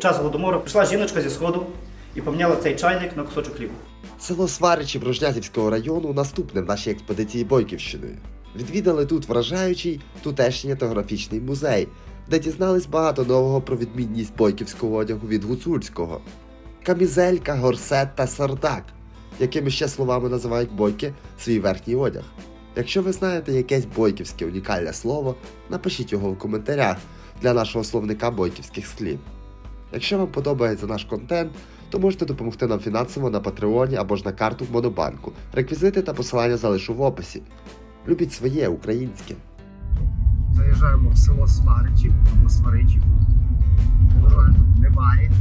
час голодомору прийшла жіночка зі сходу і поміняла цей чайник на кусочок хліба. Село Сваричі Брожнязівського району наступне в нашій експедиції Бойківщиною. Відвідали тут вражаючий тутешній етнографічний музей, де дізнались багато нового про відмінність бойківського одягу від гуцульського. Камізелька, горсет та сардак, якими ще словами називають бойки свій верхній одяг. Якщо ви знаєте якесь бойківське унікальне слово, напишіть його в коментарях для нашого словника бойківських слів. Якщо вам подобається наш контент, то можете допомогти нам фінансово на Патреоні або ж на карту в Монобанку. Реквізити та посилання залишу в описі. Любіть своє українське. Заїжджаємо в село Сваричів або Сваричів. Дороги тут немає.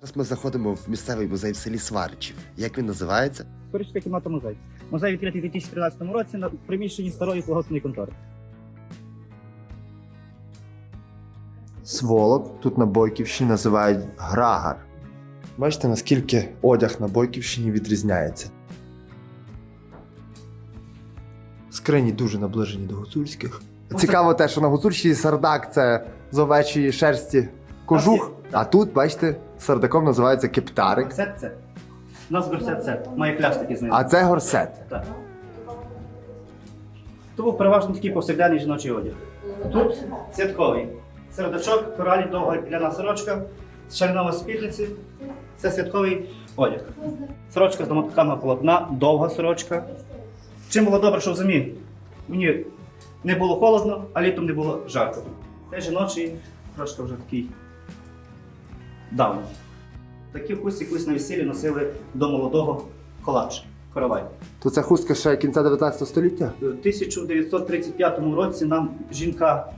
Зараз ми заходимо в місцевий музей в селі Сваричів. Як він називається? Історична кімната музей. Музей відкритий у 2013 році на приміщенні старої колгоспної контори. Сволок тут на Бойківщині називають грагар. Бачите, наскільки одяг на Бойківщині відрізняється. Скрині дуже наближені до гуцульських. Цікаво те, що на гуцульщині сардак це з овечої шерсті кожух, а тут, бачите, сардаком називається кептарик, Горсет це. У нас горсет це. Має пляж такий знизу. а це горсет. Так. То був переважно такий повсякденний жіночий одяг. Тут святковий. Середочок, коралі, довга ляна сорочка, шалінова спідниці. Це святковий одяг. Сорочка з домотканого полотна, довга сорочка. Чим було добре, що в зимі мені не було холодно, а літом не було жарко. Це жіночий, трошки вже такий давно. Такі хусті колись на весіллі носили до молодого колач, коровай. То це хустка ще кінця 19 століття? У 1935 році нам жінка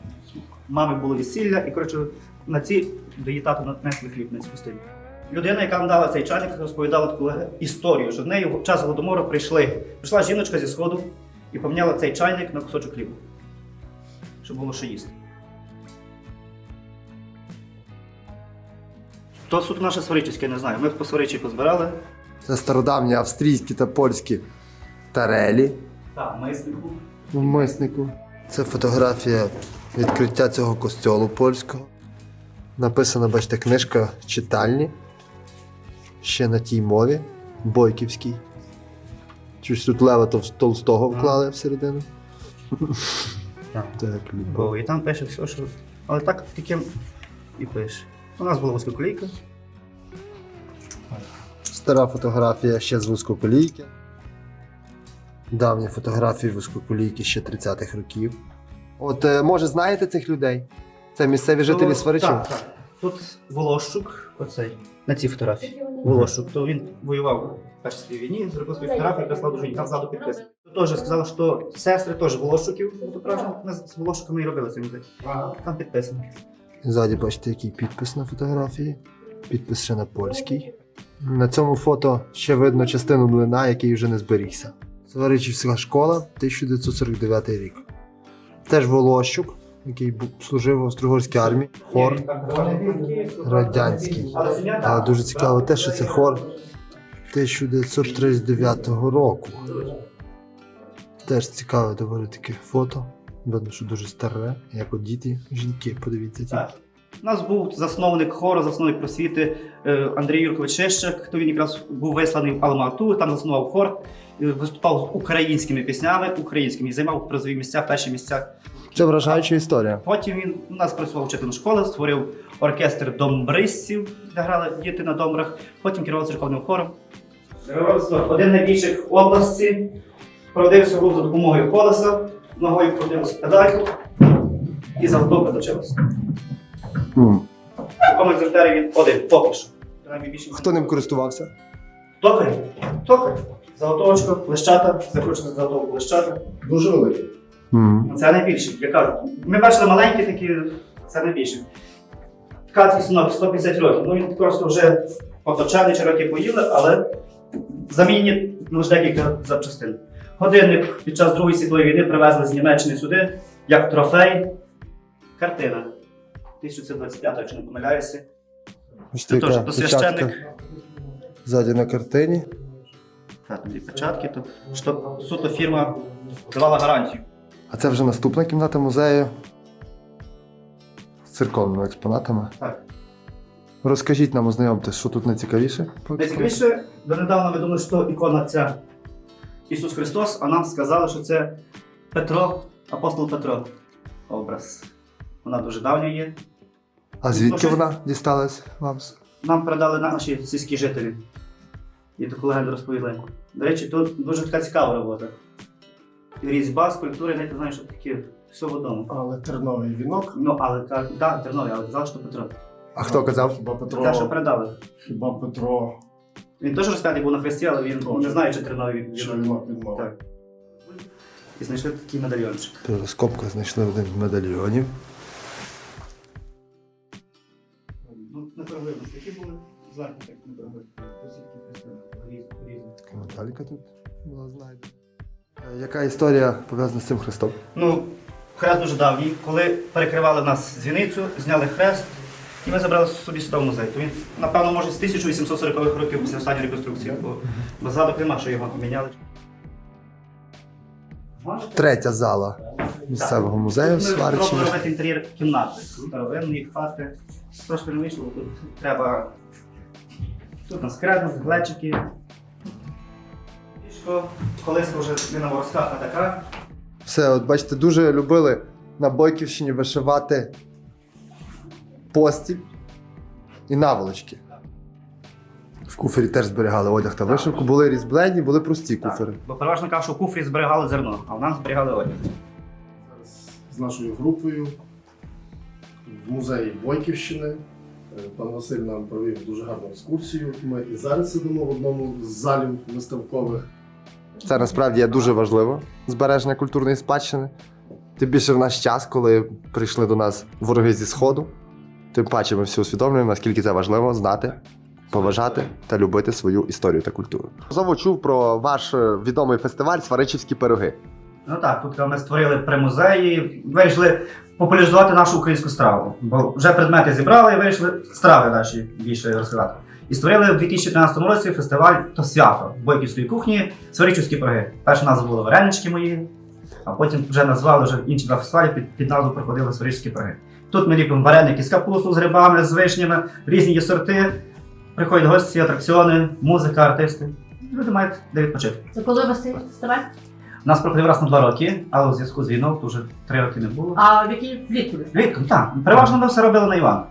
мами було весілля, і коротше на ці до її тату несли хліб на цю пустиню. Людина, яка нам дала цей чайник, розповідала таку історію, що в неї в час голодомору прийшли. Прийшла жіночка зі сходу і поміняла цей чайник на кусочок хліба, щоб було що їсти. То суто наше сваричівське, я не знаю. Ми по сваричі позбирали. Це стародавні австрійські та польські тарелі. Так, миснику. в миснику. Це фотографія відкриття цього костьолу польського. Написана, бачите, книжка читальні. Ще на тій мові. Бойківській. Щось тут Лева Толстого вклали всередину. Так. Так. Бо і там пише все, що. Але так тільки і пише. У нас була вузькоколійка. Стара фотографія ще з вузькоколійки. Давні фотографії вузькоколійки ще 30-х років. От, е, може, знаєте цих людей? Це місцеві жителі Сваричів? Так, так. Тут Волощук, оцей, на цій фотографії. Волощук, то він воював в першій світовій війні, зробив свої фотографії, прислав дружині, там ззаду підписано. Тут теж сказали, що сестри теж Волощуків, зображені, з Волощуками і робили цей музей. Там підписано. Ззаді бачите, який підпис на фотографії. Підпис ще на польській. На цьому фото ще видно частину млина, який вже не зберігся. Сваричівська школа, 1949 рік. Теж Волощук, який служив в Австро-Угорській армії. Хор радянський. Але дуже цікаво те, що це хор 1939 року. Теж цікаве доволі таке фото. Видно, що дуже старе, як от діти, жінки, подивіться ті. У нас був засновник хору, засновник просвіти е, Андрій Юркович Шищак, то він якраз був висланий в Алмату, там заснував хор, е, виступав з українськими піснями, українськими, і займав призові місця, перші місця. Це вражаюча історія. Потім він у нас працював вчителем школи, створив оркестр домбристів, де грали діти на домбрах, потім керував церковним хором. Один найбільших області проводився гру за допомогою колеса, ногою проводилося педальку і за автобус М. В він один, поки що. Принаймні більше Хто ним користувався? Токар, токар. Заготовочка, лищата, закручена заготовку лищата. Дуже великий. М. Це найбільше, я кажу. Ми бачили маленькі такі, це найбільше. Ткацький синок 150 років. Ну він просто вже поточений чи роки поїли, але замінні лише декілька запчастин. Годинник під час Другої світової війни привезли з Німеччини сюди, як трофей. Картина. 1925, якщо не помиляюся. Це теж то священник. ззаді на картині. Так, дві печатки, то що суто фірма давала гарантію. А це вже наступна кімната музею з церковними експонатами. Так. Розкажіть нам, ознайомтесь, що тут найцікавіше? Найцікавіше, донедавна ми думали, що ікона ця Ісус Христос, а нам сказали, що це Петро, апостол Петро. Образ. Вона дуже давня є. А звідки Ну, щось- вона дісталась вам? Нам передали наші сільські жителі. І таку легенду розповіли. До речі, тут дуже така цікава робота. Різьба, скульптури, не знаю, що таке. Все в одному. Але терновий вінок. Ну, але так, да, Тернові, але казали, що Петро. А хто казав? Хіба Петро, Те, що передали. хіба Петро, Він теж розп'ятий був на хресті, але він не знає, чи Тернові що він. вінок відмовив. Так. І знайшли такий медальйончик. При знайшли один з медальйонів. Які були зверху, так не пироги. Ось такі хрести, різні, різні. Медалька тут була знайдена. Яка історія пов'язана з цим хрестом? Ну, хрест дуже давній. Коли перекривали нас дзвіницю, зняли хрест, і ми забрали собі сюди в музей. То він, напевно, може, з 1840-х років після останньої реконструкції, бо, бо згадок нема, що його міняли. Можете? Третя зала місцевого музею Ми Сваричі. робити інтер'єр кімнати. Старовинні хати. Трошки не вийшло, бо тут треба. Тут у нас кредо, глечики. Ліжко, колись вже не новорозка, а така. Все, от бачите, дуже любили на Бойківщині вишивати постіль і наволочки. В куфері теж зберігали одяг та вишивку. Були різблені, були прості Так. куфери. Бо переважно кажуть, що у куфрі зберігали зерно, а в нас зберігали одяг. Зараз з нашою групою в музеї Бойківщини. Е, Пан Василь нам провів дуже гарну екскурсію. Ми і зараз сидимо в одному з залів виставкових. Це насправді є дуже важливо збереження культурної спадщини. Тим більше в наш час, коли прийшли до нас вороги зі Сходу. Тим паче ми всі усвідомлюємо, наскільки це важливо знати, поважати та любити свою історію та культуру. Знову чув про ваш е, відомий фестиваль Сваричівські пироги. Ну так, тут ми створили при музеї, вирішили популяризувати нашу українську страву. Бо вже предмети зібрали і вирішили страви наші більше розказати. І створили в 2013 році фестиваль то свято бойківської кухні Сваричівські пироги. Перша назва була варенички мої, а потім вже назвали вже інші два фестивалі під, під назву проходили Сваричівські пироги. Тут ми ліпимо вареники з капусту, з грибами, з вишнями, різні є сорти. Приходять гості, атракціони, музика, артисти. Люди мають де відпочити. Це коли у вас цей фестиваль? У нас проходив раз на два роки, але у зв'язку з війною то вже три роки не було. А в якій влітку? Влітку, так. Переважно ми все робили на Іван.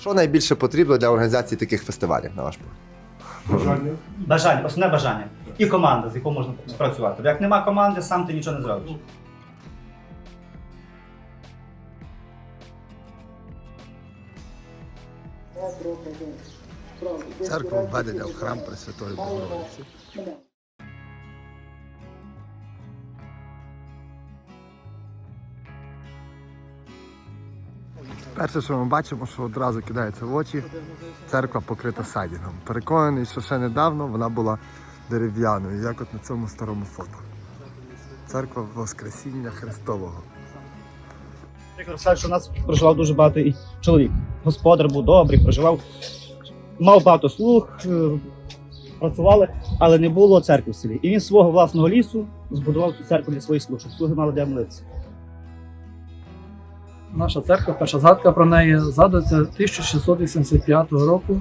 Що найбільше потрібно для організації таких фестивалів, на ваш погляд? Бажання. Бажання, основне бажання. І команда, з якою можна спрацювати. Бо Як нема команди, сам ти нічого не зробиш. Церква введення в храм Пресвятої Богородиці. Перше, що ми бачимо, що одразу кидається в очі, церква покрита садінгом. Переконаний, що ще недавно вона була дерев'яною, як от на цьому старому фото. Церква Воскресіння Христового. Що у нас проживав дуже багато і чоловік. Господар був добрий, проживав, мав багато слуг, е, працювали, але не було церкви в селі. І він свого власного лісу збудував цю церкву для своїх слуг, щоб слуги мали де молитися. Наша церква, перша згадка про неї згадується 1685 року.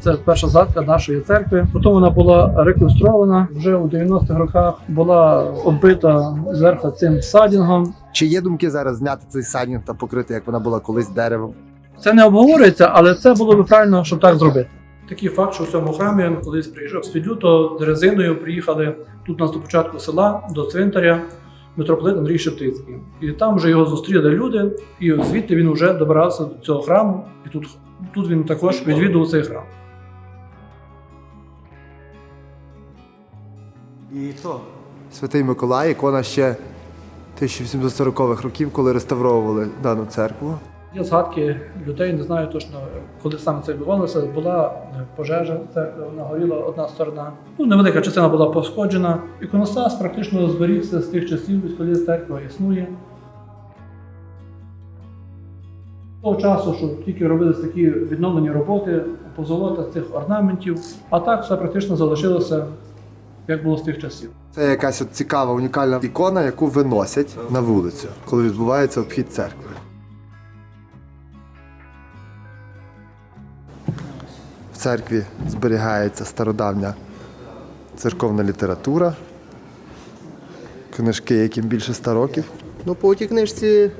Це перша згадка нашої церкви. Потім вона була реконструована вже у 90-х роках, була оббита зверху цим садінгом. Чи є думки зараз зняти цей садінг та покрити, як вона була колись деревом? Це не обговорюється, але це було б правильно, щоб так зробити. Такий факт, що в цьому храмі колись приїжджав з то дерезиною приїхали тут у нас до початку села, до цвинтаря, митрополит Андрій Шептицький. І там вже його зустріли люди, і звідти він вже добирався до цього храму, і тут, тут він також відвідував цей храм. І то. Святий Миколай, ікона ще 1840-х років, коли реставровували дану церкву. Є згадки людей, не знаю точно, коли саме це відбувалося. Була е, пожежа, церкви, вона горіла одна сторона. Ну, невелика частина була пошкоджена. Іконостас практично зберігся з тих часів, відколи церква існує. Того часу, що тільки робились такі відновлені роботи, позолота цих орнаментів, а так все практично залишилося, як було з тих часів. Це якась от цікава, унікальна ікона, яку виносять на вулицю, коли відбувається обхід церкви. Церкві зберігається стародавня церковна література, книжки, яким більше ста років. Ну, по тій книжці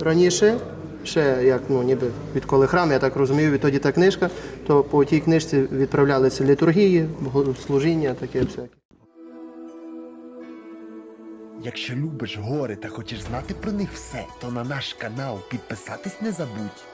раніше, ще як ну, ніби відколи храм, я так розумію, відтоді та книжка, то по тій книжці відправлялися літургії, богослужіння, таке всяке. Якщо любиш гори та хочеш знати про них все, то на наш канал підписатись не забудь.